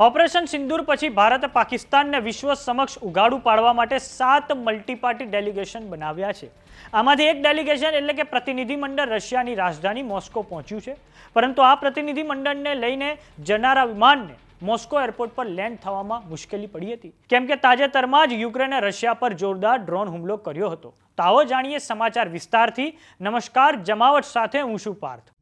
Operation સિંદૂર પછી ભારત પાકિસ્તાનને વિશ્વ સમક્ષ ઉગાડું પાડવા માટે સાત મલ્ટીપાર્ટી ડેલિગેશન બનાવ્યા છે. આમાંથી એક ડેલિગેશન એટલે કે પ્રતિનિધિમંડળ રશિયાની રાજધાની મોસ્કો પહોંચ્યું છે. પરંતુ આ પ્રતિનિધિમંડળને લઈને જનારા વિમાનને મોસ્કો એરપોર્ટ પર લેન્ડ થવામાં મુશ્કેલી પડી હતી. કેમ કે તાજેતરમાં જ યુક્રેને રશિયા પર જોરદાર ડ્રોન હુમલો કર્યો હતો. તો આવો જાણીએ સમાચાર વિસ્તારથી. નમસ્કાર, જમાવટ સાથે હું છું પાર્થ.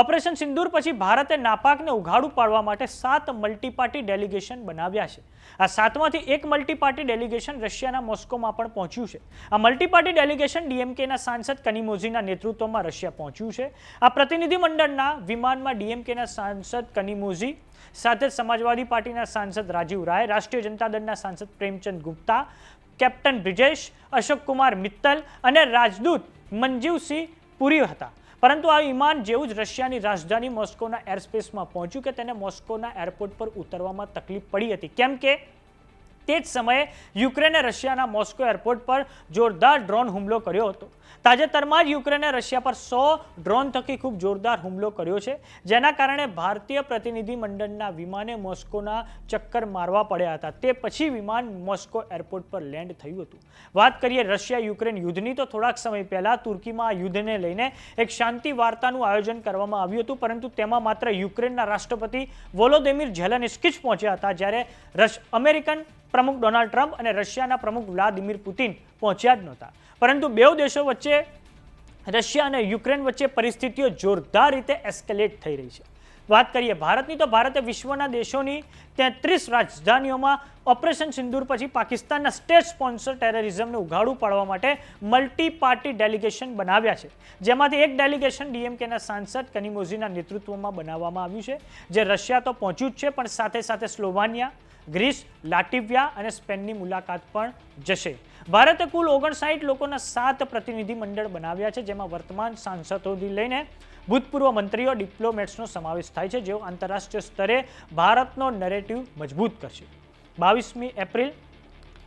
ઓપરેશન સિંદૂર પછી ભારતે નાપાકને ઉઘાડું પાડવા માટે સાત મલ્ટીપાર્ટી ડેલિગેશન બનાવ્યા છે. આ સાતમાંથી એક મલ્ટીપાર્ટી ડેલિગેશન રશિયાના મોસ્કોમાં પણ પહોંચ્યું છે. આ મલ્ટીપાર્ટી ડેલિગેશન ડીએમકેના સાંસદ કનિમોઝીના નેતૃત્વમાં રશિયા પહોંચ્યું છે. આ પ્રતિનિધિમંડળના વિમાનમાં ડીએમકેના સાંસદ કનિમોઝી સાથે સમાજવાદી પાર્ટીના સાંસદ રાજીવ રાય, રાષ્ટ્રીય જનતા દળના સાંસદ પ્રેમચંદ ગુપ્તા, કેપ્ટન બ્રિજેશ અશોક કુમાર મિત્તલ અને રાજદૂત મંજીવસિંહ પુરી હતા. પરંતુ આ વિમાન જેવું જ રશિયાની રાજધાની મોસ્કોના એરસ્પેસમાં પહોંચ્યું કે તેને મોસ્કોના એરપોર્ટ પર ઉતરવામાં તકલીફ પડી હતી. કેમ કે તે જ સમયે યુક્રેને રશિયાના મોસ્કો એરપોર્ટ પર જોરદાર ડ્રોન હુમલો કર્યો હતો. તાજેતરમાં જ યુક્રેને રશિયા પર સો ડ્રોન થકી ખૂબ જોરદાર હુમલો કર્યો છે, જેના કારણે ભારતીય પ્રતિનિધિમંડળના વિમાને મોસ્કોના ચક્કર મારવા પડ્યા હતા. તે પછી વિમાન મોસ્કો એરપોર્ટ પર લેન્ડ થયું હતું. વાત કરીએ રશિયા યુક્રેન યુદ્ધની, તો થોડાક સમય પહેલાં તુર્કીમાં યુદ્ધને લઈને એક શાંતિ વાર્તાનું આયોજન કરવામાં આવ્યું હતું, પરંતુ તેમાં માત્ર યુક્રેનના રાષ્ટ્રપતિ વોલોદેમીર ઝેલેનિસ્કી જ પહોંચ્યા હતા, જ્યારે અમેરિકન પ્રમુખ ડોનાલ્ડ ટ્રમ્પ અને રશિયાના પ્રમુખ વ્લાદિમીર પુતિન પહોંચ્યા જ નહોતા. પરંતુ બે દેશો વચ્ચે, રશિયા અને યુક્રેન વચ્ચે પરિસ્થિતિઓ જોરદાર રીતે એસ્કેલેટ થઈ રહી છે. વાત કરીએ ભારતની, તો ભારતે વિશ્વના દેશોની તેત્રીસ રાજધાનીઓમાં ઓપરેશન સિંદૂર પછી પાકિસ્તાનના સ્ટેટ સ્પોન્સર ટેરરિઝમને ઉઘાડું પાડવા માટે મલ્ટી પાર્ટી ડેલિગેશન બનાવ્યા છે. જેમાંથી એક ડેલિગેશન ડીએમકેના સાંસદ કનિમોઝીના નેતૃત્વમાં બનાવવામાં આવ્યું છે, જે રશિયા તો પહોંચ્યું જ છે, પણ સાથે સાથે સ્લોવાનિયા, ગ્રીસ, લાટિવિયા અને સ્પેનની મુલાકાત પણ જશે. ભારતે કુલ ઓગણસાઠ લોકોના સાત પ્રતિનિધિ મંડળ બનાવ્યા છે, જેમાં વર્તમાન સાંસદોથી લઈને ભૂતપૂર્વ મંત્રીઓ, ડિપ્લોમેટ્સનો સમાવેશ થાય છે, જેઓ આંતરરાષ્ટ્રીય સ્તરે ભારતનો નેરેટિવ મજબૂત કરશે. બાવીસમી એપ્રિલ,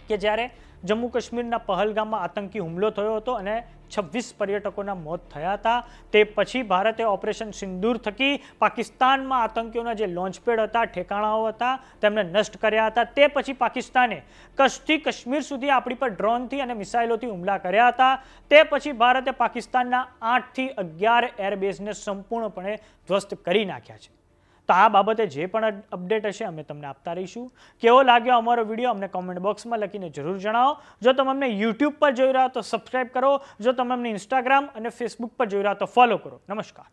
કે જ્યારે જમ્મુ કાશ્મીરના પહલગામમાં આતંકી હુમલો થયો હતો અને છવ્વીસ પર્યટકોના મોત થયા હતા. તે પછી ભારતે ઓપરેશન સિંદૂર થકી પાકિસ્તાનમાં આતંકીઓના જે લોન્ચપેડ હતા, ઠેકાણાઓ હતા, તેમને નષ્ટ કર્યા હતા. તે પછી પાકિસ્તાને કચ્છથી કાશ્મીર સુધી આપણી પર ડ્રોનથી અને મિસાઇલોથી હુમલા કર્યા હતા. તે પછી ભારતે પાકિસ્તાનના આઠથી અગિયાર એરબેઝને સંપૂર્ણપણે ધ્વસ્ત કરી નાખ્યા છે. તો આ બાબતે જે પણ અપડેટ હશે અમે તમને આપતા રહીશું. કેવો લાગ્યો અમારો વીડિયો અમને કોમેન્ટ બોક્સમાં લખીને જરૂર જણાવો. જો તમે અમને યુટ્યુબ પર જોઈ રહ્યા તો સબસ્ક્રાઈબ કરો. જો તમે અમને ઇન્સ્ટાગ્રામ અને ફેસબુક પર જોઈ રહ્યા તો ફોલો કરો. નમસ્કાર.